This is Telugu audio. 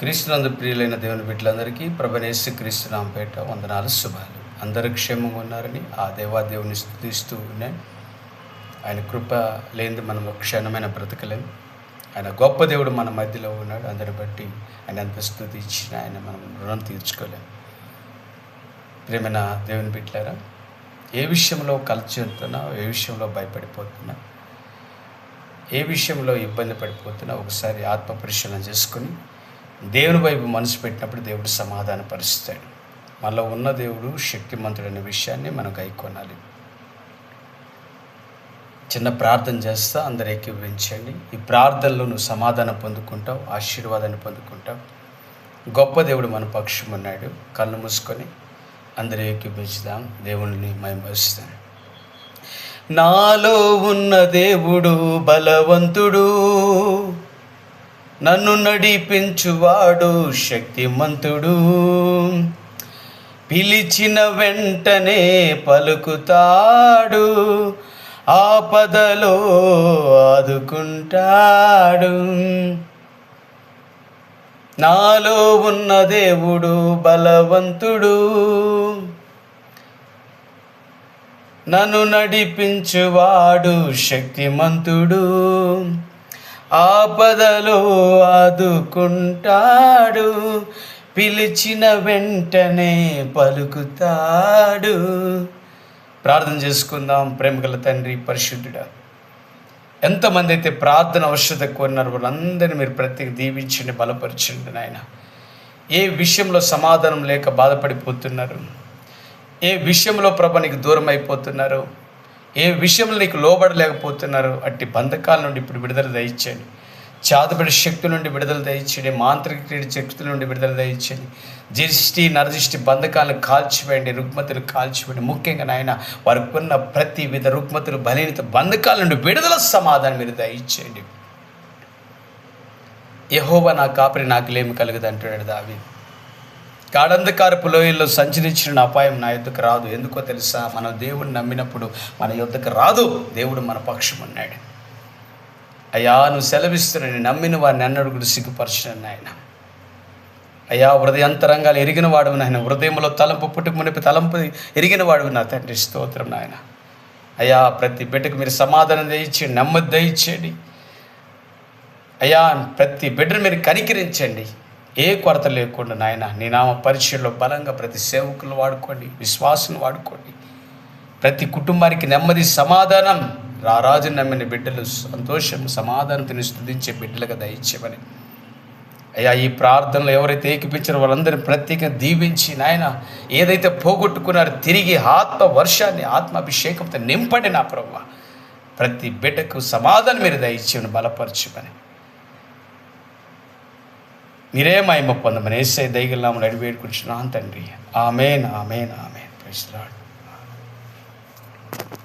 క్రీస్తునందు ప్రియులైన దేవుని బిడ్డలందరికీ ప్రభనేసి క్రీస్తునాంపేట వందనాలు శుభాలు. అందరూ క్షేమంగా ఉన్నారని ఆ దేవాదేవుని స్థుతిస్తూ ఉన్నాయి ఆయన కృప లేనిది మనం క్షణమైన బ్రతకలేం. ఆయన గొప్ప దేవుడు మన మధ్యలో ఉన్నాడు. అందరిని బట్టి ఆయన ఎంత స్థుతి ఇచ్చినా ఆయన మనం రుణం తీర్చుకోలేం. ప్రేమైన దేవుని బిడ్డలారా ఏ విషయంలో కలిసి ఏ విషయంలో భయపడిపోతున్నా ఏ విషయంలో ఇబ్బంది పడిపోతున్నా ఒకసారి ఆత్మ పరిశీలన చేసుకొని దేవుని వైపు మనసు పెట్టినప్పుడు దేవుడు సమాధానపరుస్తాడు మనలో ఉన్న దేవుడు శక్తిమంతుడైన విషయాన్ని మనం గైకొనాలి చిన్న ప్రార్థన చేస్తా అందరు ఏకీభవించండి. ఈ ప్రార్థనలో నువ్వు సమాధానం పొందుకుంటావు ఆశీర్వాదాన్ని పొందుకుంటావు. గొప్ప దేవుడు మన పక్షం ఉన్నాడు. కళ్ళు మూసుకొని అందరూ ఎక్కిపించుదాం దేవుణ్ణి మహిమస్తాను నాలో ఉన్న దేవుడు బలవంతుడు. నన్ను నడిపించువాడు శక్తిమంతుడు. పిలిచిన వెంటనే పలుకుతాడు ఆపదలో ఆదుకుంటాడు. నాలో ఉన్న దేవుడు బలవంతుడు. నన్ను నడిపించువాడు శక్తిమంతుడు. ఆపదలో ఆదుకుంటాడు. పిలిచిన వెంటనే పలుకుతాడు. ప్రార్థన చేసుకుందాం ప్రేమగల తండ్రి పరిశుద్ధుడా. ఎంతమంది అయితే ప్రార్థన అవసరత కోరినారు వాళ్ళందరినీ మీరు ప్రత్యేక దీవించండి బలపరచండి నాయన. ఏ విషయంలో సమాధానం లేక బాధపడిపోతున్నారు? ఏ విషయంలో ప్రభ నీకు దూరం అయిపోతున్నారు ఏ విషయంలో నీకు లోబడలేకపోతున్నారు? అట్టి బంధకాల నుండి ఇప్పుడు విడుదల దయచేయండి. చాదుబడి శక్తి నుండి విడుదల దయచేయండి. మాంత్రిక క్రీడ శక్తుల నుండి విడుదల దయచేయండి. జిష్టి నరదిష్టి బంధకాలను కాల్చివేయండి. రుగ్మతులు కాల్చివేయండి. ముఖ్యంగా నాయన వారికి ఉన్న ప్రతి విధ రుగ్మతులు బలీనత బంధకాల నుండి విడుదల సమాధానం మీరు దయచేయండి. యహోవ నా కాపరి నాకు లేమి కలుగుదంటున్నాడు దావి గాఢంధకారపు లోయల్లో సంచరించిన అపాయం నా యుద్ధకు రాదు. ఎందుకో తెలుసా? మనం దేవుడిని నమ్మినప్పుడు మన యుద్ధకు రాదు. దేవుడు మన పక్షం ఉన్నాడు. అయ్యా నువ్వు సెలవిస్తున్నాను నమ్మిన వారిని అన్నడు కూడా సిగ్గుపరచను ఆయన అయ్యా హృదయంతరంగాలు ఎరిగిన వాడు నాయన. హృదయంలో తలంపు పుట్టుకు మునిపి తలంపు ఎరిగిన వాడు నా తండ్రి. స్తోత్రం నాయన. అయ్యా ప్రతి బిడ్డకు మీరు సమాధానం దయచేయండి నెమ్మది దయచేయండి. అయ్యా ప్రతి బిడ్డను మీరు కనికరించండి. ఏ కొరత లేకుండా నాయన నీ నామ పరిచయంలో బలంగా ప్రతి సేవకులు వాడుకోండి విశ్వాసం వాడుకోండి. ప్రతి కుటుంబానికి నెమ్మది సమాధానం. రారాజు నమ్మిన బిడ్డలు సంతోషం సమాధానం తిని స్థుతించే బిడ్డలుగా దయచేవని అయ్యా ఈ ప్రార్థనలు ఎవరైతే ఏకిపించారో వాళ్ళందరినీ ప్రత్యేకంగా దీవించి నాయన ఏదైతే పోగొట్టుకున్నారో తిరిగి ఆత్మ వర్షాన్ని ఆత్మాభిషేకంతో నింపండి నా ప్రభు ప్రతి బిడ్డకు సమాధానం మీరు దయచేవని బలపరచమని. మీరే మహిమ పొందమని ఏసై దయగల్లామని అడిగి వేడుకుంటున్నాను తండ్రి amen amen amen praise Lord